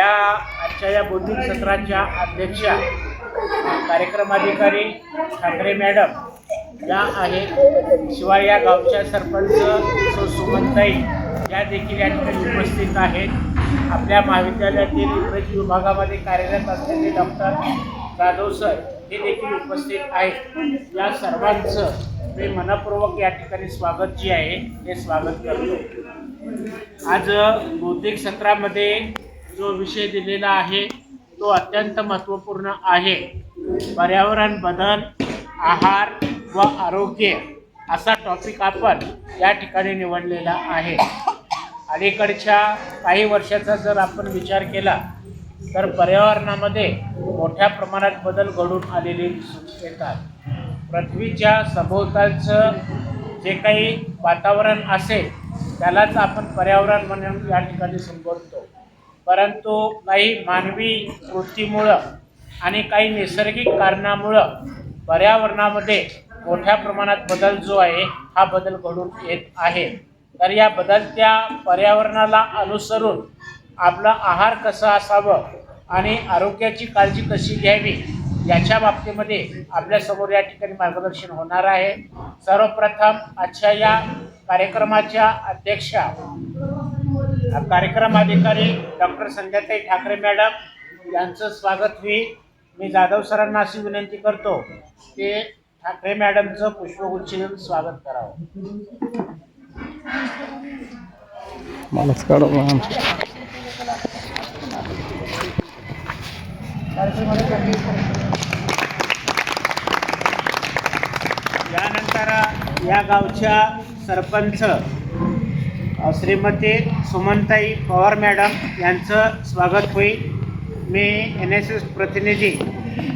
या आजच्या या बौद्धिक सत्राच्या अध्यक्षा कार्यक्रमाधिकारी ठाकरे मॅडम या आहेत शिवाय या गावच्या सरपंच सो सुमनताई या देखील या ठिकाणी उपस्थित आहेत. आपल्या महाविद्यालयातील इंग्रजी विभागामध्ये कार्यरत असलेले डॉक्टर जाधव सर हे देखील उपस्थित आहेत. या सर्वांचं मी मनपूर्वक या ठिकाणी स्वागत जे आहे ते स्वागत करतो. आज बौद्धिक सत्रामध्ये जो विषय दिलेला आहे तो अत्यंत महत्त्वपूर्ण आहे. पर्यावरण बदल आहार व आरोग्य असा टॉपिक आपण या ठिकाणी निवडलेला आहे. अलीकडच्या काही वर्षाचा जर आपण विचार केला तर पर्यावरणामध्ये मोठ्या प्रमाणात बदल घडून आलेले दिसून येतात. पृथ्वीच्या सभोवतालचं जे काही वातावरण असेल त्यालाच आपण पर्यावरण म्हणून या ठिकाणी संबोधतो. परंतु काही मानवी वृत्तीमुळं आणि काही नैसर्गिक कारणामुळं पर्यावरणामध्ये मोठ्या प्रमाणात बदल जो आहे हा बदल घडून येत आहे. तर या बदलत्या पर्यावरणाला अनुसरून आपला आहार कसा असावं आणि आरोग्याची काळजी कशी घ्यावी याच्या बाबतीमध्ये आपल्यासमोर या ठिकाणी मार्गदर्शन होणार आहे. सर्वप्रथम आजच्या या कार्यक्रमाच्या अध्यक्षा कार्यक्रम अधिकारी डॉक्टर संध्याताई ठाकरे मॅडम यांचं स्वागत होईल मी जाधव सरांना अशी विनंती करतो की ठाकरे मॅडमचं पुष्पगुच्छ देऊन स्वागत करावं. यानंतर या गावच्या सरपंच श्रीमती सुमनताई पवार मॅडम यांचं स्वागत होईल. मी एन एस एस प्रतिनिधी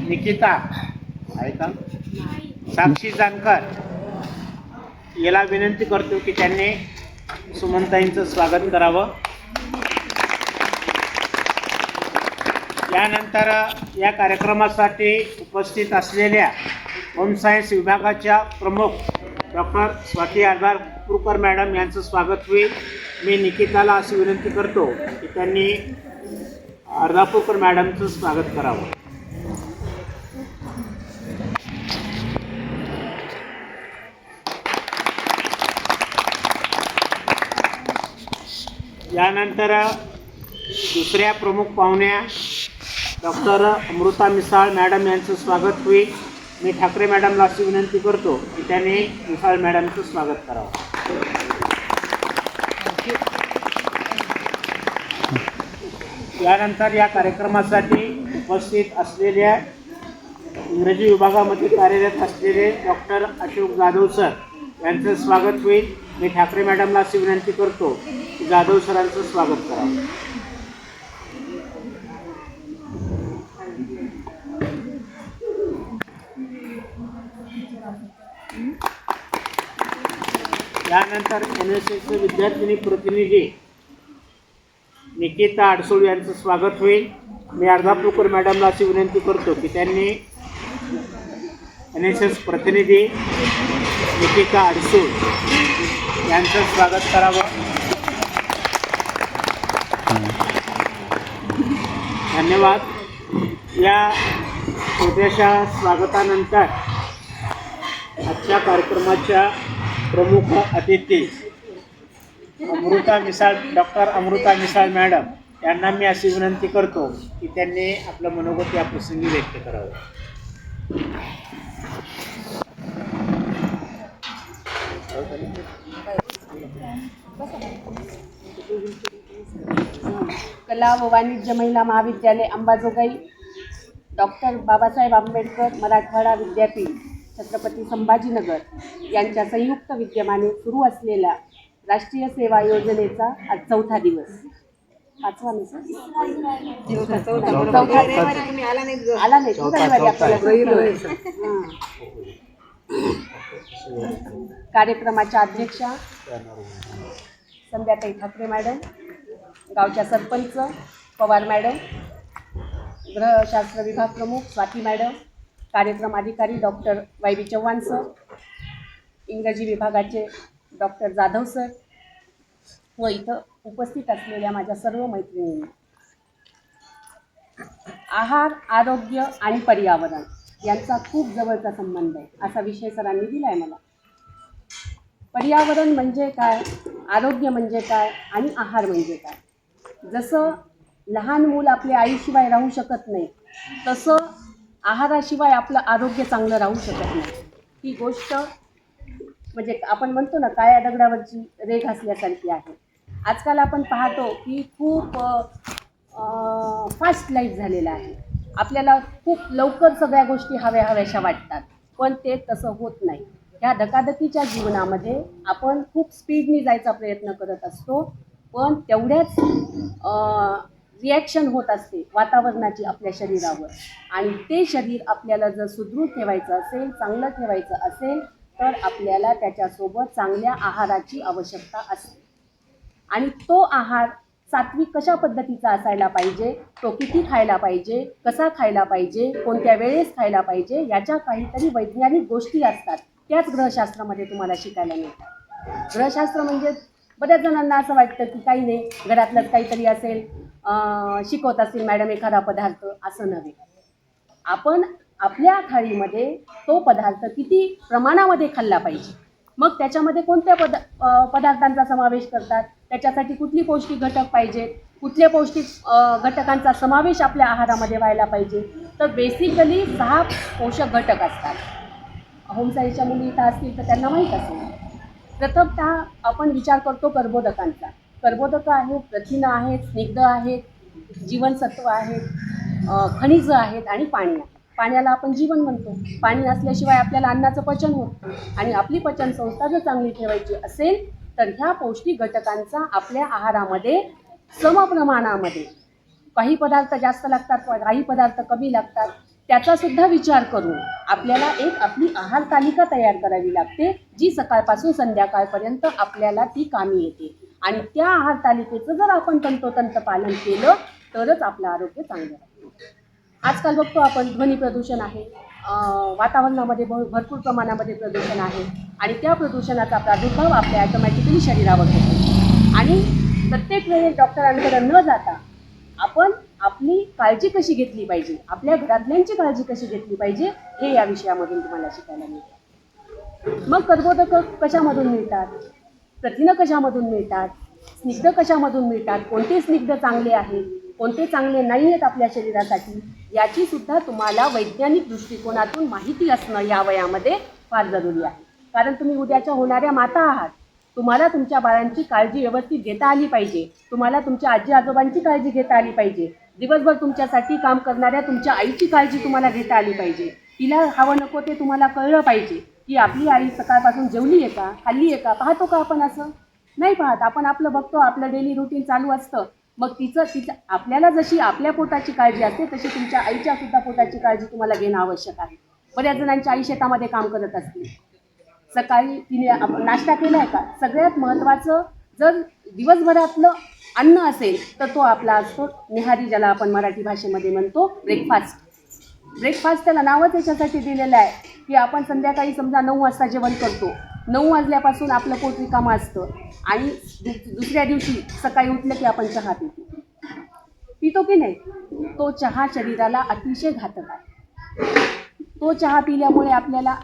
निकिता आहे का साक्षी जानकर याला विनंती करतो की त्यांनी सुमनताईंचं स्वागत करावं. यानंतर या कार्यक्रमासाठी उपस्थित असलेल्या होम सायन्स विभागाच्या प्रमुख डॉक्टर स्वाती आधारपूरकर मॅडम यांचं स्वागत होईल. मी निकिताला अशी विनंती करतो की त्यांनी अर्धापूरकर मॅडमचं स्वागत करावं. यानंतर दुसऱ्या प्रमुख पाहुण्या डॉक्टर अमृता मिसाळ मॅडम यांचं स्वागत होईल. मी ठाकरे मॅडमला अशी विनंती करतो की त्याने मिसाळ मॅडमचं स्वागत करावं. यानंतर या कार्यक्रमासाठी उपस्थित असलेल्या इंग्रजी विभागामध्ये कार्यरत असलेले डॉक्टर अशोक जाधव सर यांचं स्वागत होईल. मी ठाकरे मॅडमला अशी विनंती करतो की जाधव सरांचं स्वागत करावं. त्यानंतर एन एस एस विद्यार्थिनी प्रतिनिधी निकिता अडसूळ यांचं स्वागत होईल. मी अर्धापूरकर मॅडमला अशी विनंती करतो की त्यांनी एन एस एस प्रतिनिधी निकिता अडसूळ यांचं स्वागत करावं. धन्यवाद. या छोट्याशा स्वागतानंतर आजच्या कार्यक्रमाच्या प्रमुख अतिथी अमृता मिसाळ डॉक्टर अमृता मिसाळ मॅडम यांना मी अशी विनंती करतो की त्यांनी आपलं मनोगत या प्रसंगी व्यक्त करावं. कला व वाणिज्य महिला महाविद्यालय अंबाजोगाई डॉक्टर बाबासाहेब आंबेडकर मराठवाडा विद्यापीठ. छत्रपती संभाजीनगर यांच्या संयुक्त विद्यमाने सुरू असलेल्या राष्ट्रीय सेवा योजनेचा आज चौथा दिवस. पाचवा सर? चौथा आला नाही तो रविवारी. आपल्याला. हां. कार्यक्रमाच्या अध्यक्षा संध्याताई ठाकरे मॅडम गावच्या सरपंच पवार मॅडम गृहशास्त्र विभाग प्रमुख स्वाती मॅडम कार्यक्रम अधिकारी doctor Y B Chavan sir इंग्रजी विभागाचे डॉक्टर जाधव सर व इथं उपस्थित असलेल्या माझ्या सर्व मैत्रिणींनी. आहार आरोग्य आणि पर्यावरण यांचा खूप जवळचा संबंध आहे असा विषय सरांनी दिला आहे मला. पर्यावरण म्हणजे काय? आरोग्य म्हणजे काय? आणि आहार म्हणजे काय? जसं लहान मूल आपल्या आईशिवाय राहू शकत नाही तसं आहाराशिवाय आपलं आरोग्य चांगलं राहू शकत नाही. ही गोष्ट म्हणजे आपण म्हणतो ना काळ्या दगडावरची रेघ असल्यासारखी आहे. आजकाल आपण पाहतो की खूप फास्ट लाईफ झालेलं आहे. आपल्याला खूप लवकर सगळ्या गोष्टी हव्या हव्याशा वाटतात पण ते तसं होत नाही. ह्या धकाधकीच्या जीवनामध्ये आपण खूप स्पीडनी जायचा प्रयत्न करत असतो पण तेवढ्याच रिॲक्शन होत असते वातावरणाची आपल्या शरीरावर. आणि ते शरीर आपल्याला जर सुदृढ ठेवायचं असेल चांगलं ठेवायचं असेल तर आपल्याला त्याच्यासोबत चांगल्या आहाराची आवश्यकता असते. आणि तो आहार सात्विक कशा पद्धतीचा असायला पाहिजे तो किती खायला पाहिजे कसा खायला पाहिजे कोणत्या वेळेस खायला पाहिजे याच्या काहीतरी वैज्ञानिक गोष्टी असतात. त्याच ग्रहशास्त्रामध्ये तुम्हाला शिकायला मिळतात. ग्रहशास्त्र म्हणजे बऱ्याच जणांना असं वाटतं की काही नाही घरातलंच काहीतरी असेल. शिकवत असतील मॅडम एखादा पदार्थ असं नव्हे. आपण आपल्या थाळीमध्ये तो पदार्थ किती प्रमाणामध्ये खाल्ला पाहिजे. मग त्याच्यामध्ये कोणत्या पद पदार्थांचा समावेश करतात? त्याच्यासाठी कुठली पौष्टिक घटक पाहिजेत कुठल्या पौष्टिक घटकांचा समावेश आपल्या आहारामध्ये व्हायला पाहिजे? तर बेसिकली सहा पोषक घटक असतात. होमसाईच्या मुली इथं असतील तर त्यांना माहीत असेल. प्रथमतः आपण विचार करतो कर्बोदकांचा कर्बोदकं आहेत प्रथिनं आहेत स्निग्ध आहेत जीवनसत्व आहेत खनिजं आहेत आणि पाणी आहे. पाण्याला आपण जीवन म्हणतो. पाणी असल्याशिवाय आपल्याला अन्नाचं पचन होत आणि आपली पचन संस्था जर चांगली ठेवायची असेल तर ह्या पौष्टिक घटकांचा आपल्या आहारामध्ये समप्रमाणामध्ये काही पदार्थ जास्त लागतात काही पदार्थ कमी लागतात. त्याचा सुद्धा विचार करून आपल्याला एक आपली आहार तालिका तयार करावी लागते जी सकाळपासून संध्याकाळपर्यंत आपल्याला ती कामी येते. आणि त्या आहार तालिकेचं जर आपण तंतोतंत पालन केलं तरच आपलं आरोग्य चांगलं राहतं आजकाल बघतो आपण ध्वनी प्रदूषण आहे. वातावरणामध्ये भरपूर प्रमाणामध्ये प्रदूषण आहे. आणि त्या प्रदूषणाचा प्रादुर्भाव आपल्या ॲटोमॅटिकली शरीरावर होतो. आणि प्रत्येक वेळेस डॉक्टरांकडे न जाता आपण आपली काळजी कशी घेतली पाहिजे? आपल्या घरातल्यांची काळजी कशी घेतली पाहिजे? हे या विषयामधून तुम्हाला शिकायला मिळतं. मग कर्बोदकं कशामधून मिळतात? प्रथिनं कशामधून मिळतात? स्निग्ध कशामधून मिळतात? कोणते स्निग्ध चांगले आहेत कोणते चांगले नाही आहेत आपल्या शरीरासाठी? याची सुद्धा तुम्हाला वैज्ञानिक दृष्टिकोनातून माहिती असणं या वयामध्ये फार जरुरी आहे. कारण तुम्ही उद्याच्या होणाऱ्या माता आहात. तुम्हाला तुमच्या बाळांची काळजी व्यवस्थित घेता आली पाहिजे. तुम्हाला तुमच्या आजी आजोबांची काळजी घेता आली पाहिजे. दिवसभर तुमच्यासाठी काम करणाऱ्या तुमच्या आईची काळजी तुम्हाला घेता आली पाहिजे. तिला हवं नको ते तुम्हाला कळलं पाहिजे की आपली आई सकाळपासून जेवली आहे का? खाल्ली आहे का? पाहतो का आपण असं? नाही पाहत. आपण आपलं बघतो आपलं डेली रुटीन चालू असतं. मग तिचं तिचं आपल्याला जशी आपल्या पोटाची काळजी असते तशी तुमच्या आईच्या सुद्धा पोटाची काळजी तुम्हाला घेणं आवश्यक आहे. बऱ्याच जणांची आई शेतामध्ये काम करत असते सकाळी तिने नाश्ता केला आहे का? सगळ्यात महत्त्वाचं जर दिवसभरातलं अन्न असेल तर तो आपला असतो निहारी ज्याला आपण मराठी भाषेमध्ये म्हणतो ब्रेकफास्ट ब्रेकफास्ट त्याला नावच याच्यासाठी दिलेलं आहे की आपण संध्याकाळी समजा नऊ वाजता जेवण करतो. नऊ वाजल्यापासून आपलं पोट रिकामं असतं. आणि दुसऱ्या दिवशी सकाळी उठलं की आपण चहा पितो. पितो की नाही? तो चहा शरीराला अतिशय घातक आहे. तो चहा पिल्यामुळे आपल्याला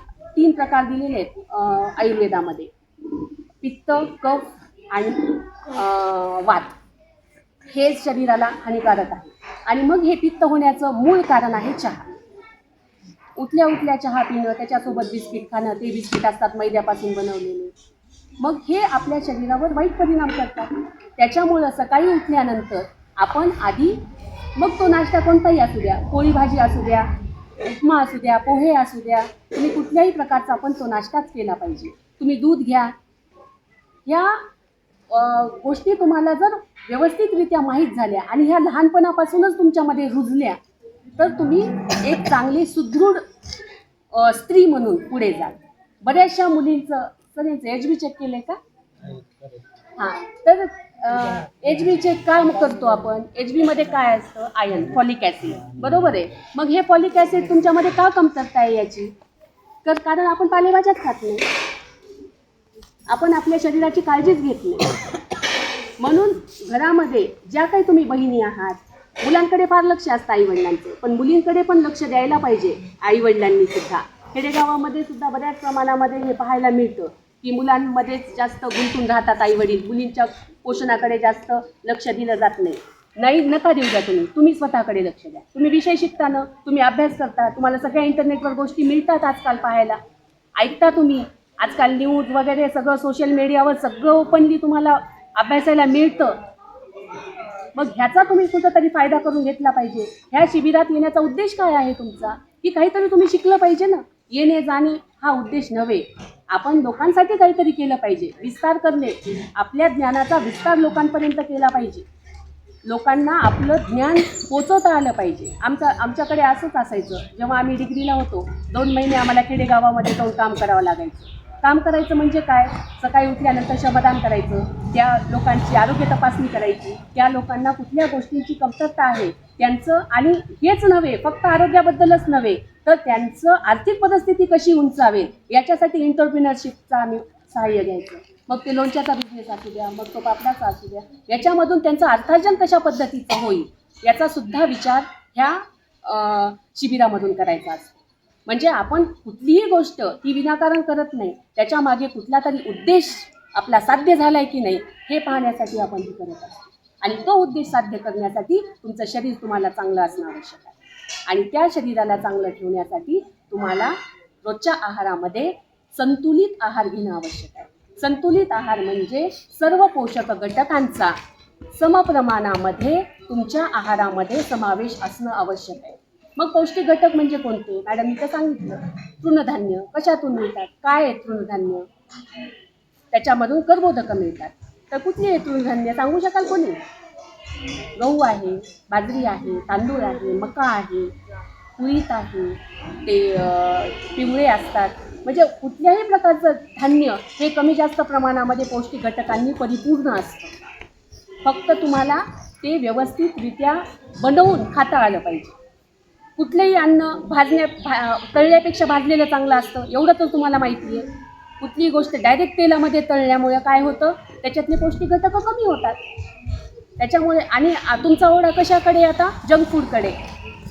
तीन प्रकार दिलेले आहेत आयुर्वेदामध्ये. पित्त कफ आणि वात. हे शरीराला हानिकारक आहे. आणि मग हे पित्त होण्याचं मूळ कारण आहे चहा. उठल्या उठल्या चहा पिणं त्याच्यासोबत बिस्किट खाणं ते बिस्किट असतात मैद्यापासून बनवलेले. मग हे आपल्या शरीरावर वाईट परिणाम करतात. त्याच्यामुळं सकाळी उठल्यानंतर आपण आधी मग तो नाश्ता कोणताही असू द्या पोळी भाजी असू द्या उपमा असू द्या पोहे असू द्या तुम्ही कुठल्याही प्रकारचा आपण तो नाश्ताच केला पाहिजे. तुम्ही दूध घ्या. ह्या गोष्टी तुम्हाला जर व्यवस्थितरित्या माहीत झाल्या आणि ह्या लहानपणापासूनच तुमच्यामध्ये रुजल्या तर तुम्ही एक चांगली सुदृढ स्त्री म्हणून पुढे जाल. बऱ्याचशा मुलींचं सर याचं एच बी चेक केलं आहे का हां तर एच बीचे काम काय करतो आपण. एच बीमध्ये काय असतं? आयन फॉलिक ॲसिड बरोबर आहे? मग हे फॉलिक ॲसिड तुमच्यामध्ये का कमतरता आहे याची? तर कारण आपण पालेभाज्याच खात नाही. आपण आपल्या शरीराची काळजीच घेत नाही. म्हणून घरामध्ये ज्या काही तुम्ही बहिणी आहात मुलांकडे फार लक्ष असतं आईवडिलांचं. पण मुलींकडे पण लक्ष द्यायला पाहिजे आईवडिलांनी सुद्धा. खेडेगावामध्ये सुद्धा बऱ्याच प्रमाणामध्ये हे पाहायला मिळतं की मुलांमध्येच जास्त गुंतून राहतात आईवडील. मुलींच्या पोषणाकडे जास्त लक्ष दिलं जात नाही. नाही नका देऊ द्या तुम्ही. तुम्ही स्वतःकडे लक्ष द्या. तुम्ही विषय शिकता ना तुम्ही अभ्यास करता तुम्हाला सगळ्या इंटरनेटवर गोष्टी मिळतात आजकाल पाहायला. ऐकता तुम्ही. आजकाल न्यूज वगैरे सगळं सोशल मीडियावर सगळं ओपनली तुम्हाला अभ्यासायला मिळतं. मग ह्याचा तुम्ही कुठंतरी फायदा करून घेतला पाहिजे. ह्या शिबिरात येण्याचा उद्देश काय आहे तुमचा? की काहीतरी तुम्ही शिकलं पाहिजे ना. येणे जाणे हा उद्देश नव्हे. आपण लोकांसाठी काहीतरी केलं पाहिजे विस्तार करणे आपल्या ज्ञानाचा विस्तार लोकांपर्यंत केला पाहिजे. लोकांना आपलं ज्ञान पोचवता आलं पाहिजे. आमचं आमच्याकडे असंच असायचं. जेव्हा आम्ही डिग्रीला होतो दोन महिने आम्हाला खेडेगावामध्ये जाऊन काम करावं लागायचं. काम करायचं म्हणजे काय? सकाळी उठल्यानंतर श्रमदान करायचं त्या लोकांची आरोग्य तपासणी करायची त्या लोकांना कुठल्या गोष्टींची कमतरता आहे त्यांचं आणि हेच नव्हे फक्त आरोग्याबद्दलच नव्हे तर त्यांचं आर्थिक परिस्थिती कशी उंचावेल याच्यासाठी इंटरप्रिनरशिपचा आम्ही सहाय्य घ्यायचं. मग ते लोणच्याचा बिझनेस असू द्या मग तो पापडाचा असू द्या याच्यामधून त्यांचं अर्थार्जन कशा पद्धतीचं होईल याचा सुद्धा विचार ह्या शिबिरामधून करायचा असतो. म्हणजे आपण कुठलीही गोष्ट ही विनाकारण करत नाही त्याच्यामागे कुठला तरी उद्देश आपला साध्य झाला आहे की नाही हे पाहण्यासाठी आपण हे करत असतो. आणि तो उद्देश साध्य करण्यासाठी तुमचं शरीर तुम्हाला चांगलं असणं आवश्यक आहे. आणि त्या शरीराला चांगलं ठेवण्यासाठी तुम्हाला रोजच्या आहारामध्ये संतुलित आहार घेणं आवश्यक आहे. संतुलित आहार म्हणजे सर्व पोषक घटकांचा समप्रमाणामध्ये तुमच्या आहारामध्ये समावेश असणं आवश्यक आहे. मग पौष्टिक घटक म्हणजे कोणते? मॅडम मी तर सांगितलं. तृणधान्य. कशातून मिळतात? काय आहे तृणधान्य? त्याच्यामधून कर्बोदकं मिळतात. तर कुठली आहे तृणधान्य? सांगू शकाल कोणी? गहू आहे बाजरी आहे तांदूळ आहे मका आहे कुळीत आहे ते पिवळे असतात. म्हणजे कुठल्याही प्रकारचं धान्य हे कमी जास्त प्रमाणामध्ये पौष्टिक घटकांनी परिपूर्ण असतं. फक्त तुम्हाला ते व्यवस्थितरित्या बनवून खाता आलं पाहिजे. कुठलंही अन्न भाजण्या भा तळल्यापेक्षा भाजलेलं चांगलं असतं एवढं तर तुम्हाला माहिती आहे. कुठलीही गोष्ट डायरेक्ट तेलामध्ये तळल्यामुळे काय होतं? त्याच्यातले पौष्टिक घटकं कमी होतात. त्याच्यामुळे आणि तुमचा ओढा कशाकडे आता? Junk फूडकडे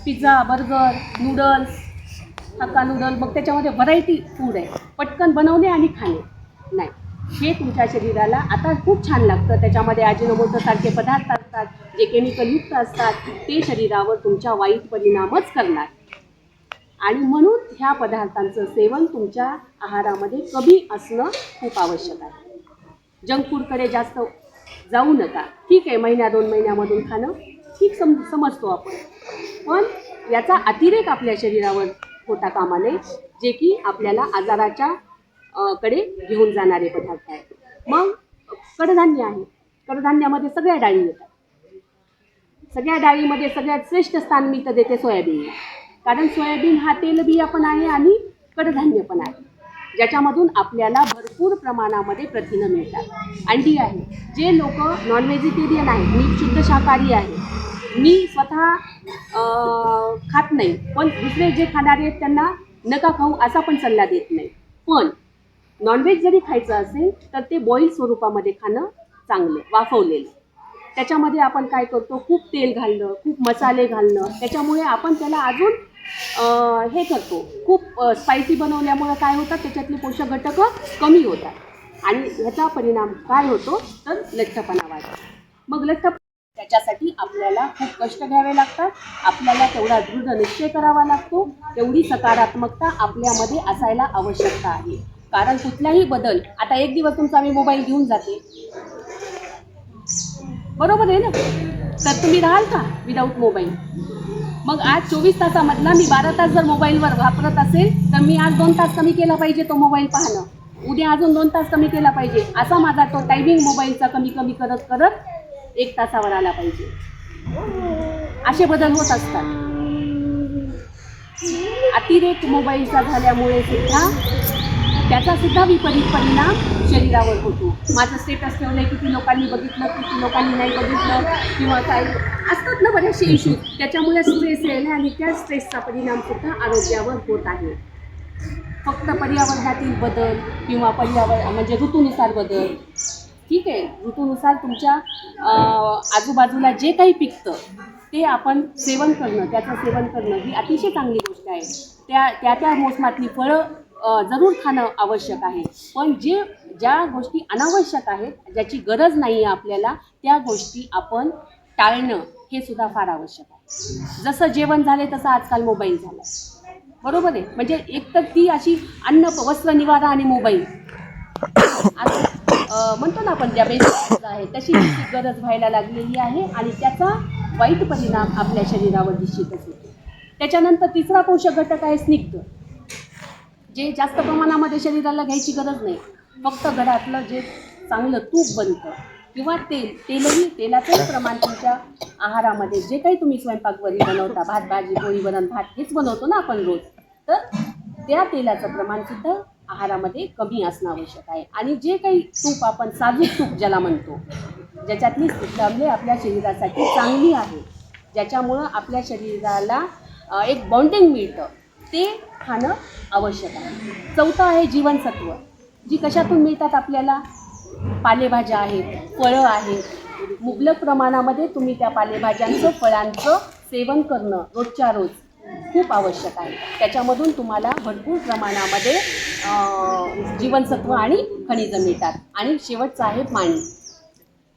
pizza burger noodles hakka noodle मग त्याच्यामध्ये व्हरायटी फूड आहे. पटकन बनवणे आणि खाणे. नाही. हे तुमच्या शरीराला आता खूप छान लागतं. त्याच्यामध्ये अजिनोमोटोसारखे पदार्थ असतात जे केमिकलयुक्त असतात ते शरीरावर तुमच्या वाईट परिणामच करणार. आणि म्हणून ह्या पदार्थांचं सेवन तुमच्या आहारामध्ये कमी असणं खूप आवश्यक आहे. जंक फूडकडे जास्त जाऊ नका. ठीक आहे महिन्या दोन महिन्यामधून खाणं ठीक सम समजतो आपण. पण याचा अतिरेक आपल्या शरीरावर होता कामा नये जे की आपल्याला आजाराच्या कडे घेऊन जाणारे पदार्थ आहेत. मग कडधान्य आहे. कडधान्यामध्ये सगळ्या डाळी येतात. सगळ्या डाळीमध्ये सगळ्यात श्रेष्ठ स्थान मी तर देते सोयाबीन. कारण सोयाबीन हा तेलबिया पण आहे आणि कडधान्य पण आहे. ज्याच्यामधून आपल्याला भरपूर प्रमाणामध्ये प्रथिनं मिळतात. अंडी आहे जे लोक नॉन व्हेजिटेरियन आहेत मी शुद्ध शाकाहारी आहे मी स्वतः खात नाही पण दुसरे जे खाणारे आहेत त्यांना नका खाऊ असा पण सल्ला देत नाही. पण नॉनव्हेज जरी खायचं असेल तर ते बॉईल स्वरूपामध्ये खाणं चांगलं वाफवलेलं. त्याच्यामध्ये आपण काय करतो खूप तेल घालणं खूप मसाले घालणं त्याच्यामुळे आपण त्याला अजून हे करतो. खूप स्पायसी बनवल्यामुळं काय होतात त्याच्यातले पोषक घटकं कमी होतात. आणि ह्याचा परिणाम काय होतो? तर लठ्ठपणा वाढतो. मग लठ्ठप त्याच्यासाठी आपल्याला खूप कष्ट घ्यावे लागतात. आपल्याला तेवढा दृढ निश्चय करावा लागतो. तेवढी सकारात्मकता आपल्यामध्ये असायला आवश्यकता आहे. कारण कुठलाही बदल आता एक दिवस तुमचा मी मोबाईल घेऊन जाते. बरोबर आहे ना? तर तुम्ही राहाल का विदाऊट मोबाईल मग आज चोवीस तासामधला मी बारा तास जर मोबाईलवर वापरत असेल तर मी आज दोन तास कमी केला पाहिजे तो मोबाईल पाहणं. उद्या अजून दोन तास कमी केला पाहिजे असा माझा तो टायमिंग मोबाईलचा कमी कमी करत करत एक तासावर आला पाहिजे. असे बदल होत असतात. अतिरेक मोबाईलचा झाल्यामुळे सुद्धा त्याचा सुद्धा विपरीत परिणाम शरीरावर होतो. माझं स्टेटस ठेवलंय किती लोकांनी बघितलं किती लोकांनी नाही बघितलं किंवा काय असतात ना बरेचसे इश्यू त्याच्यामुळे स्ट्रेस येणे आणि त्या स्ट्रेसचा परिणाम सुद्धा आरोग्यावर होत आहे. फक्त पर्यावरणातील बदल किंवा पर्यावरण म्हणजे ऋतूनुसार बदल. ठीक आहे. ऋतूनुसार तुमच्या आजूबाजूला जे काही पिकतं ते आपण सेवन करणं त्याचं सेवन करणं ही अतिशय चांगली गोष्ट आहे. त्या त्या त्या मोसमातली फळं जरूर खाणं आवश्यक आहे. पण जे ज्या गोष्टी अनावश्यक आहेत ज्याची गरज नाही आहे आपल्याला त्या गोष्टी आपण टाळणं हे सुद्धा फार आवश्यक आहे. जसं जेवण झाले तसं आजकाल मोबाईल झाला बरोबर आहे? म्हणजे एक तर ती अशी अन्न वस्त्र निवारा आणि मोबाईल. म्हणतो ना आपण ज्या बेसिक आहे तशी गरज व्हायला लागलेली आहे आणि त्याचा वाईट परिणाम आपल्या शरीरावर निश्चितच होतो. त्याच्यानंतर तिसरा पोषक घटक आहे स्निग्ध. जे जास्त प्रमाणामध्ये शरीराला घ्यायची गरज नाही फक्त घरातलं जे चांगलं तूप बनतं किंवा तेल तेलही तेलाचंही प्रमाण तुमच्या आहारामध्ये. जे काही तुम्ही स्वयंपाकवरी बनवता भात भाजी पोळी वरण भात हेच बनवतो ना आपण रोज. तर त्या तेलाचं प्रमाणसुद्धा आहारामध्ये कमी असणं आवश्यक आहे. आणि जे काही तूप आपण साजूक तूप ज्याला म्हणतो ज्याच्यातली आम्ले आपल्या शरीरासाठी चांगली आहे ज्याच्यामुळं आपल्या शरीराला एक बॉन्डिंग मिळतं. ते खाणं आवश्यक आहे. चौथं आहे जीवनसत्व जी कशातून मिळतात आपल्याला? पालेभाज्या आहेत फळं आहेत. मुबलक प्रमाणामध्ये तुम्ही त्या पालेभाज्यांचं फळांचं सेवन करणं रोजच्या रोज खूप आवश्यक आहे. त्याच्यामधून तुम्हाला भरपूर प्रमाणामध्ये जीवनसत्व आणि खनिजं मिळतात. आणि शेवटचं आहे पाणी.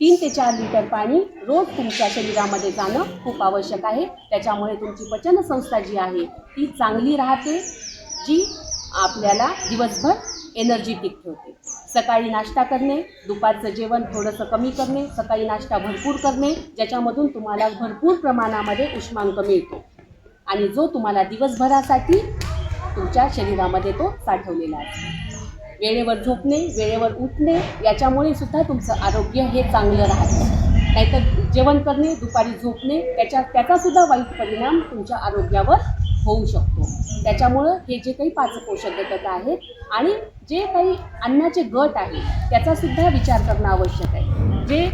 तीन ते चार लिटर पाणी रोज तुमच्या शरीरामध्ये जाणं खूप आवश्यक आहे. त्याच्यामुळे तुमची पचनसंस्था जी आहे ती चांगली राहते जी आपल्याला दिवसभर एनर्जेटिक ठेवते. सकाळी नाश्ता करणे दुपारचं जेवण थोडंसं कमी करणे सकाळी नाश्ता भरपूर करणे ज्याच्यामधून तुम्हाला भरपूर प्रमाणामध्ये उष्मांक मिळतो. आणि जो तुम्हाला दिवसभरासाठी तुमच्या शरीरामध्ये तो साठवलेला असतो. वेळेवर झोपणे वेळेवर उठणे याच्यामुळे सुद्धा तुमचं आरोग्य हे चांगलं राहतं. नाहीतर जेवण करणे दुपारी झोपणे त्याच्या त्याचासुद्धा वाईट परिणाम तुमच्या आरोग्यावर होऊ शकतो. त्याच्यामुळं हे जे काही पाच पोषक घटक आहेत आणि जे काही अन्नाचे गट आहे त्याचासुद्धा विचार करणं आवश्यक आहे. जे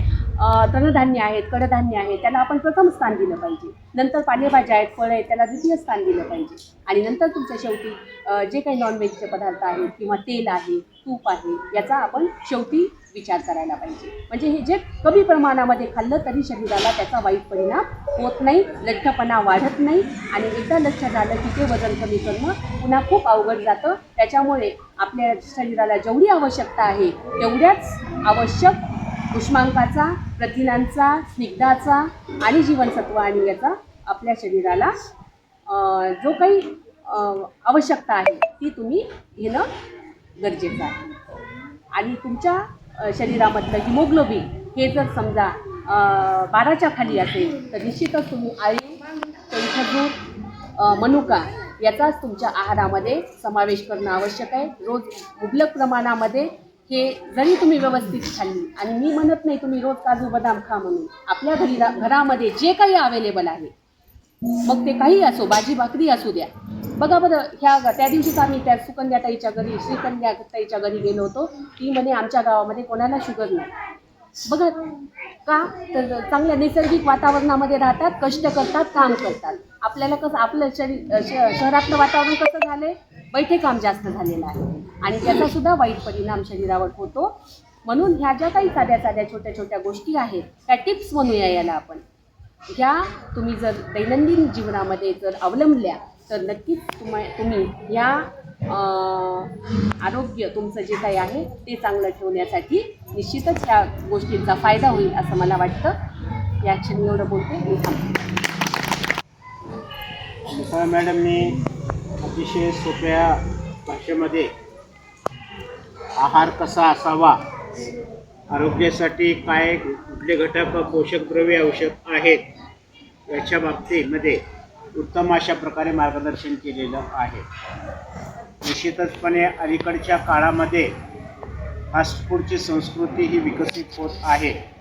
तृणधान्य आहेत कडधान्य आहेत त्याला आपण प्रथम स्थान दिलं पाहिजे. नंतर पालेभाज्या आहेत फळं आहेत त्याला द्वितीय स्थान दिलं पाहिजे. आणि नंतर तुमच्या शेवटी जे काही नॉनव्हेजचे पदार्थ आहेत किंवा तेल आहे तूप आहे याचा आपण शेवटी विचार करायला पाहिजे. म्हणजे हे जे कमी प्रमाणामध्ये खाल्लं तरी शरीराला त्याचा वाईट परिणाम होत नाही लठ्ठपणा वाढत नाही आणि एकदा लक्ष झालं की ते वजन कमी करणं पुन्हा खूप अवघड जातं. त्याच्यामुळे आपल्या शरीराला जेवढी आवश्यकता आहे तेवढ्याच आवश्यक उष्मांकाचा प्रथिनांचा स्निग्धाचा आणि जीवनसत्व आणि याचा आपल्या शरीराला जो काही आवश्यकता आहे ती तुम्ही घेणं गरजेचं आहे. आणि तुमच्या शरीरामधलं हिमोग्लोबिन हे जर समजा बाराच्या खाली असेल तर निश्चितच तुम्ही आळी खजूर मनुका याचाच तुमच्या आहारामध्ये समावेश करणं आवश्यक आहे. रोज मुबलक प्रमाणामध्ये हे जरी तुम्ही व्यवस्थित खाल्ली आणि मी म्हणत नाही तुम्ही रोज काजू बदाम खा म्हणून आपल्या घरी घरामध्ये जे काही अवेलेबल आहे मग ते काही असो भाजी भाकरी असू द्या. बघा बरं ह्या त्या दिवशीच आम्ही त्या सुकन्याताईच्या घरी श्रीकन्याताईच्या घरी गेलो होतो. ती म्हणे आमच्या गावामध्ये कोणाला शुगर नाही. बघा का? तर चांगल्या नैसर्गिक वातावरणामध्ये राहतात कष्ट करतात काम करतात. आपल्याला कसं आपलं शरीर श शहरातलं वातावरण कसं झालंय? बैठे काम जास्त झालेलं आहे. आणि त्याचासुद्धा वाईट परिणाम शरीरावर होतो. म्हणून ह्या ज्या काही साध्या साध्या छोट्या छोट्या गोष्टी आहेत त्या टिप्स म्हणूया याला आपण. ह्या तुम्ही जर दैनंदिन जीवनामध्ये जर अवलंबल्या तर नक्कीच तुम तुम्ही ह्या आरोग्य तुमचं जे काही आहे ते चांगलं ठेवण्यासाठी निश्चितच ह्या गोष्टींचा फायदा होईल असं मला वाटतं. या क्षणी एवढं बोलते. मी थांबते. शिफा अतिशय सोप्या भाषेमध्ये आहार कसा असावा? आरोग्यासाठी काय कुठले घटक पोषक द्रव्ये आवश्यक आहेत? याच्या बाबतीमध्ये उत्तम अशा प्रकारे मार्गदर्शन केलेलं आहे. निश्चितचपणे अलीकडच्या काळामध्ये फास्ट फूडची संस्कृती ही विकसित होत आहे.